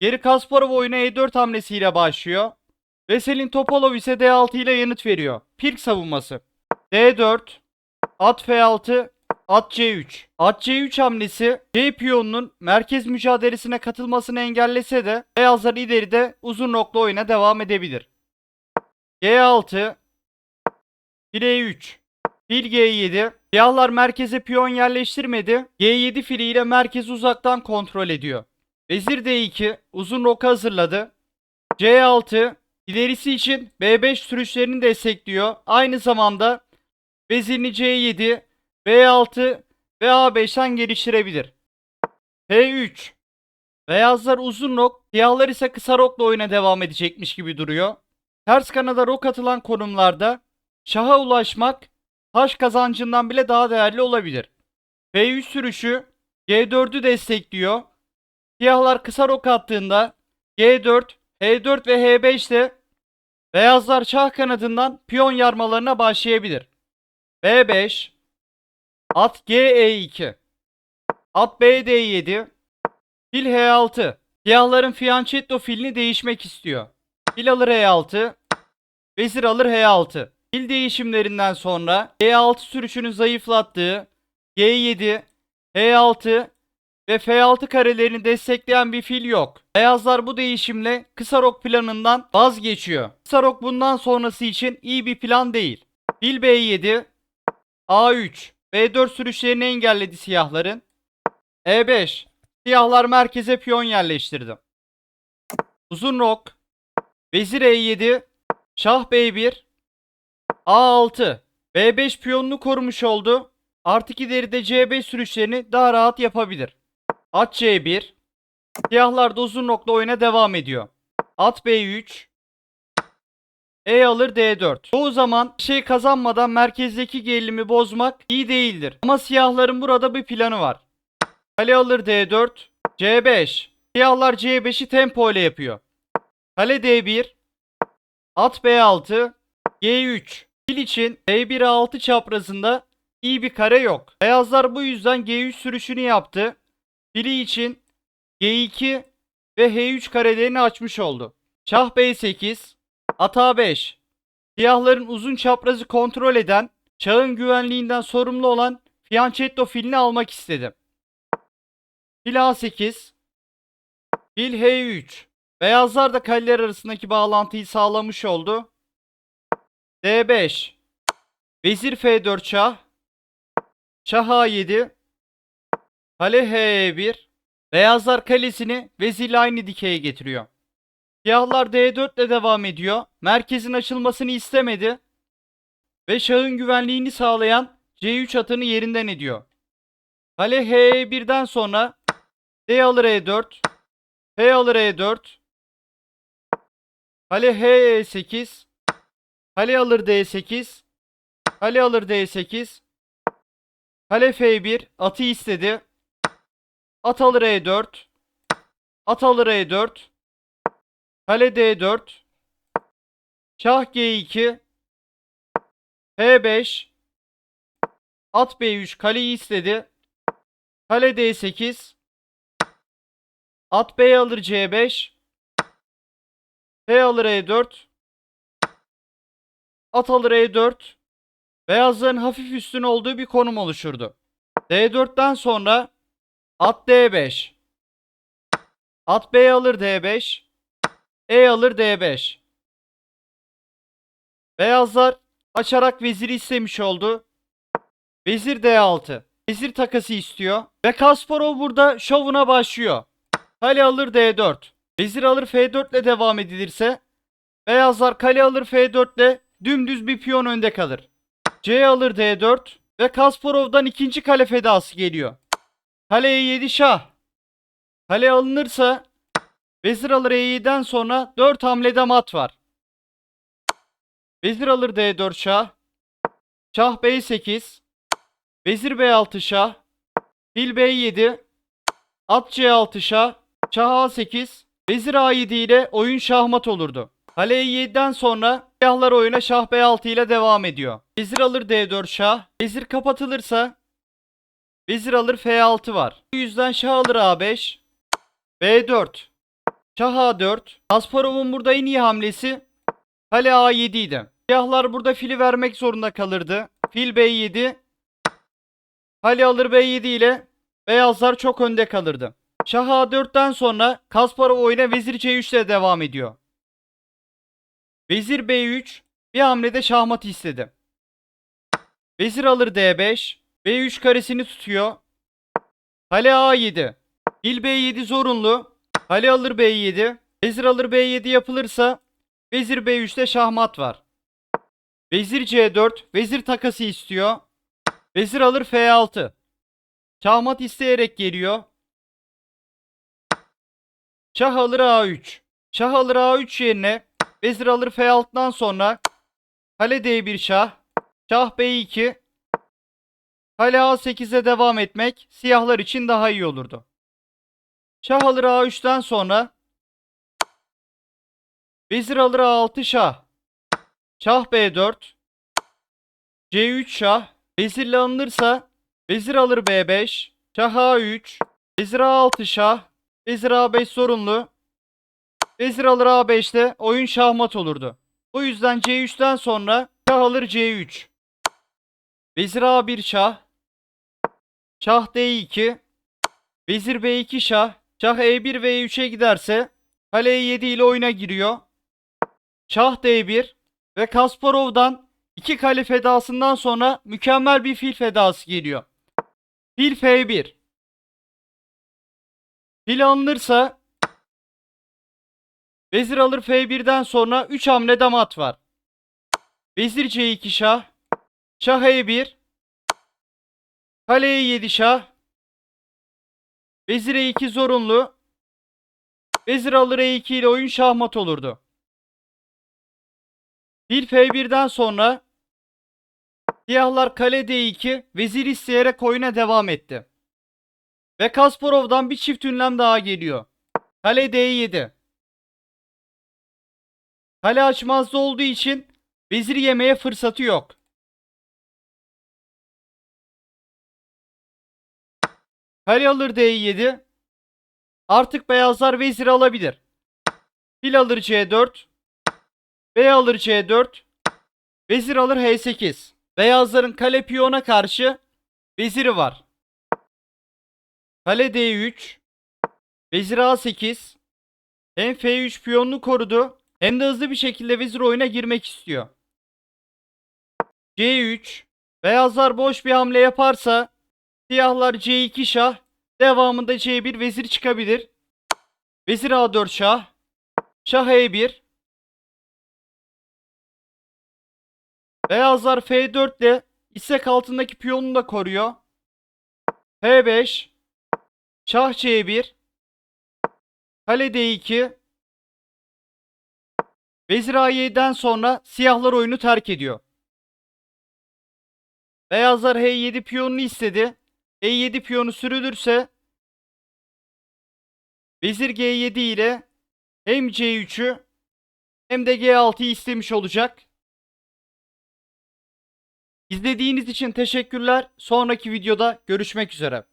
Geri Kasparov oyuna E4 hamlesiyle başlıyor. Veselin Topalov ise D6 ile yanıt veriyor. Pirk savunması. D4, at F6, at C3. At C3 hamlesi C piyonunun merkez mücadelesine katılmasını engellese de beyazlar ileride uzun roklu oyuna devam edebilir. G6, fil E3, fil G7. Siyahlar merkeze piyon yerleştirmedi. G7 filiyle merkezi uzaktan kontrol ediyor. Vezir D2 uzun roka hazırladı. C6 ilerisi için B5 sürüşlerini destekliyor. Aynı zamanda vezirini C7, B6 ve A5'ten geliştirebilir. P3 Beyazlar uzun rok, siyahlar ise kısa rokla oyuna devam edecekmiş gibi duruyor. Ters kanada rok atılan konumlarda şaha ulaşmak taş kazancından bile daha değerli olabilir. P3 sürüşü G4'ü destekliyor. Siyahlar kısa rok attığında G4, H4 ve H5 ile beyazlar şah kanadından piyon yarmalarına başlayabilir. B5 At GE2 At BD7 Fil H6 Siyahların Fianchetto filini değişmek istiyor. Fil alır H6 Vezir alır H6 Fil değişimlerinden sonra G6 sürüşünü zayıflattığı G7 H6 ve F6 karelerini destekleyen bir fil yok. Beyazlar bu değişimle kısa rok planından vazgeçiyor. Kısa rok bundan sonrası için iyi bir plan değil. Fil B7 A3 B4 sürüşlerini engelledi siyahların. E5 Siyahlar merkeze piyon yerleştirdi. Uzun rok Vezir E7 Şah B1 A6 B5 piyonunu korumuş oldu. Artık ileride C5 sürüşlerini daha rahat yapabilir. At C1 Siyahlar da uzun rokla oyuna devam ediyor. At B3 E alır D4. Çoğu zaman şey kazanmadan merkezdeki gerilimi bozmak iyi değildir. Ama siyahların burada bir planı var. Kale alır D4. C5. Siyahlar C5'i tempo ile yapıyor. Kale D1. At B6. G3. Fil için D1 6 çaprazında iyi bir kare yok. Beyazlar bu yüzden G3 sürüşünü yaptı. Fili için G2 ve H3 karelerini açmış oldu. Şah B8. At A5. Siyahların uzun çaprazı kontrol eden, çağın güvenliğinden sorumlu olan Fianchetto filini almak istedim. Fil A8. Fil H3. Beyazlar da kaleler arasındaki bağlantıyı sağlamış oldu. D5. Vezir F4 şah. Şah A7. Kale H1. Beyazlar kalesini vezirle aynı dikeye getiriyor. Siyahlar D4 ile devam ediyor. Merkezin açılmasını istemedi. Ve şahın güvenliğini sağlayan C3 atını yerinden ediyor. Kale H1'den sonra D alır E4. F alır E4. Kale H8. Kale alır D8. Kale alır D8. Kale F1. Atı istedi. At alır E4. At alır E4. Kale D4. Şah G2. H5. At B3 kaleyi istedi. Kale D8. At B alır C5. F alır E4. At alır E4. Beyazların hafif üstün olduğu bir konum oluşurdu. D4'ten sonra at D5. At B alır D5. E alır D5. Beyazlar açarak veziri istemiş oldu. Vezir D6. Vezir takası istiyor. Ve Kasparov burada şovuna başlıyor. Kale alır D4. Vezir alır F4 ile devam edilirse Beyazlar kale alır F4 ile dümdüz bir piyon önde kalır. C alır D4 ve Kasparov'dan ikinci kale fedası geliyor. Kale E7 şah. Kale alınırsa Vezir alır E7'den sonra 4 hamlede mat var. Vezir alır D4 şah. Şah B8. Vezir B6 şah. Fil B7. At C6 şah. Şah A8. Vezir A7 ile oyun şahmat olurdu. Kale E7'den sonra siyahlar oyuna şah B6 ile devam ediyor. Vezir alır D4 şah. Vezir kapatılırsa Vezir alır F6 var. Bu yüzden şah alır A5. B4. Şah A4. Kasparov'un burada en iyi hamlesi kale A7 idi. Siyahlar burada fili vermek zorunda kalırdı. Fil B7. Kale alır B7 ile beyazlar çok önde kalırdı. Şah A4'ten sonra Kasparov oyuna Vezir C3 ile devam ediyor. Vezir B3 bir hamlede şahmat istedi. Vezir alır D5. B3 karesini tutuyor. Kale A7. Fil B7 zorunlu. Kale alır B7. Vezir alır B7 yapılırsa Vezir B3'te şahmat var. Vezir C4. Vezir takası istiyor. Vezir alır F6. Şahmat isteyerek geliyor. Şah alır A3. Şah alır A3 yerine Vezir alır F6'dan sonra Kale D1 şah. Şah B2. Kale A8'e devam etmek siyahlar için daha iyi olurdu. Şah alır A3'ten sonra Vezir alır A6 şah. Şah B4. C3 şah. Vezirle alınırsa Vezir alır B5. Şah A3. Vezir A6 şah. Vezir A5 sorunlu. Vezir alır A5'te oyun şahmat olurdu. O yüzden C3'ten sonra şah alır C3. Vezir A1 şah. Şah D2. Vezir B2 şah. Şah E1 ve E3'e giderse kale E7 ile oyuna giriyor. Şah D1 ve Kasparov'dan iki kale fedasından sonra mükemmel bir fil fedası geliyor. Fil F1. Fil alınırsa Vezir alır F1'den sonra 3 hamlede mat var. Vezir C2 şah. Şah E1. Kale E7 şah. Vezir E2 zorunlu. Vezir alır E2 ile oyun şahmat olurdu. Fil F1'den sonra siyahlar kale D2 vezir isteyerek oyuna devam etti. Ve Kasparov'dan bir çift ünlem daha geliyor. Kale D7. Kale açmazda olduğu için vezir yemeye fırsatı yok. Kale alır D7. Artık beyazlar vezir alabilir. Fil alır C4. Bey alır C4. Vezir alır H8. Beyazların kale piyona karşı veziri var. Kale D3. Vezir A8. Hem F3 piyonunu korudu hem de hızlı bir şekilde vezir oyuna girmek istiyor. C3. Beyazlar boş bir hamle yaparsa siyahlar C2 şah. Devamında C1 vezir çıkabilir. Vezir A4 şah. Şah E1. Beyazlar F4 ile istek altındaki piyonunu da koruyor. H5. Şah C1. Kale D2. Vezir A7'den sonra siyahlar oyunu terk ediyor. Beyazlar H7 piyonunu istedi. E7 piyonu sürülürse Vezir G7 ile hem C3'ü hem de G6'yı istemiş olacak. İzlediğiniz için teşekkürler. Sonraki videoda görüşmek üzere.